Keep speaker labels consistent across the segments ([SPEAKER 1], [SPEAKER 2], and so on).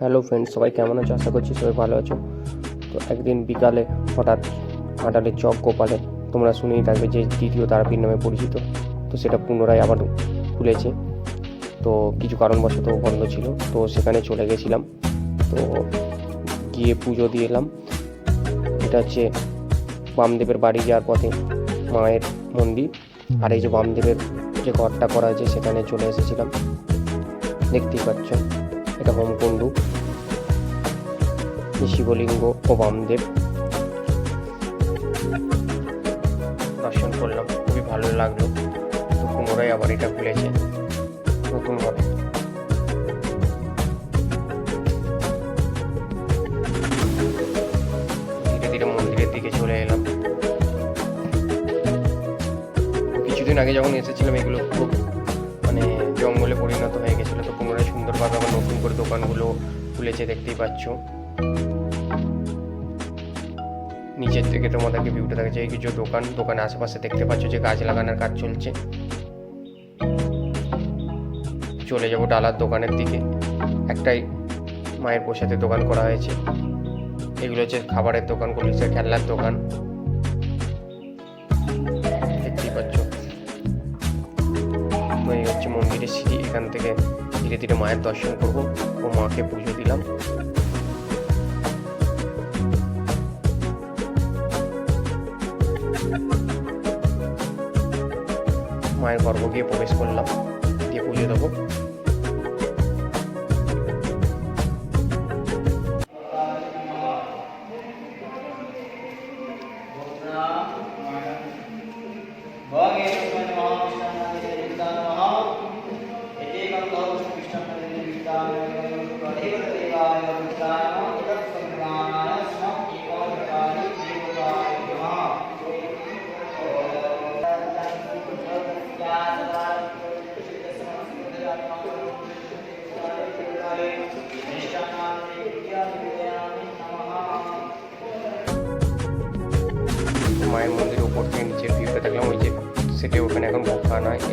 [SPEAKER 1] Hello friends সবাই কেমন আছো? আশা করছি সবাই ভালো আছো। তো একদিন বিকালে হঠাৎ ঘাটালের চক গোপালে, তোমরা শুনেই থাকবে যে দ্বিতীয় তারাপীঠ নামে পরিচিত। তো সেটা পুনরায় আবার খুলেছে তো কিছু কারণবশত বন্ধ ছিল। তো সেখানে চলে গেছিলাম। তো গিয়ে পুজো দিয়ে এলাম। এটা হচ্ছে বামদেবের বাড়ি যাওয়ার পথে মায়ের মন্দির। আর এই যে বামদেবের যে ঘরটা করা হয়েছে, সেখানে চলে এসেছিলাম। দেখতেই পাচ্ছ। এটা হোমকুণ্ডু শিবলিঙ্গ ও বামদেব। দর্শন করলাম, খুবই ভালো লাগল। তো পুনরায় আবার এটা খুলেছে নতুনভাবে ধীরে ধীরে মন্দিরের দিকে চলে এলাম। কিছুদিন আগে যখন এসেছিলাম এগুলো খুব দোকানগুলো খুলেছে, দেখতেই পাচ্ছ। নিচের থেকে তোমাদেরকে ভিউটা দেখা এই কিছু দোকান, দোকানের আশেপাশে দেখতে পাচ্ছ যে গাছ লাগানোর কাজ চলছে। চলে যাব ডালার দোকানের দিকে। একটাই মায়ের প্রসাদের দোকান করা হয়েছে। এগুলো হচ্ছে খাবারের দোকানগুলো হচ্ছে খেলনার দোকান। দেখতেই পাচ্ছ। তো এই হচ্ছে মন্দিরের সিঁড়ি, এখান থেকে ধীরে ধীরে মায়ের দর্শন করব। ও মাকে পুজো দিলাম। মায়ের গর্ভ গিয়ে প্রবেশ করলাম। দিয়ে পুজো দেবো।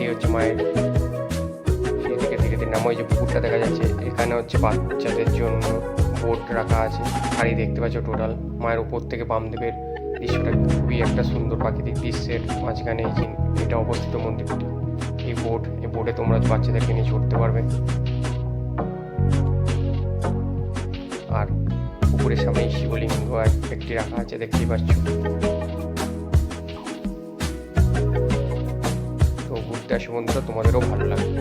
[SPEAKER 1] এই হচ্ছে মায়ের থেকে ধীরে ধীরে নাম ওই যে পুকুরটা দেখা যাচ্ছে। এখানে হচ্ছে বাচ্চাদের জন্য বোট রাখা আছে। এই দেখতে পাচ্ছ টোটাল মায়ের উপর থেকে বামদেবের দৃশ্যটা খুবই একটা সুন্দর প্রাকৃতিক দৃশ্যের মাঝখানে এই এটা অবস্থিত মন্দিরটা এই বোট এই বোটে তোমরা বাচ্চাদেরকে নিয়ে চড়তে পারবে। আর পুকুরের সামনে এই শিবলিঙ্গ একটি রাখা আছে, দেখতেই পাচ্ছ। তো ঘুরতে আসো বন্ধুরা তোমাদেরও ভালো লাগবে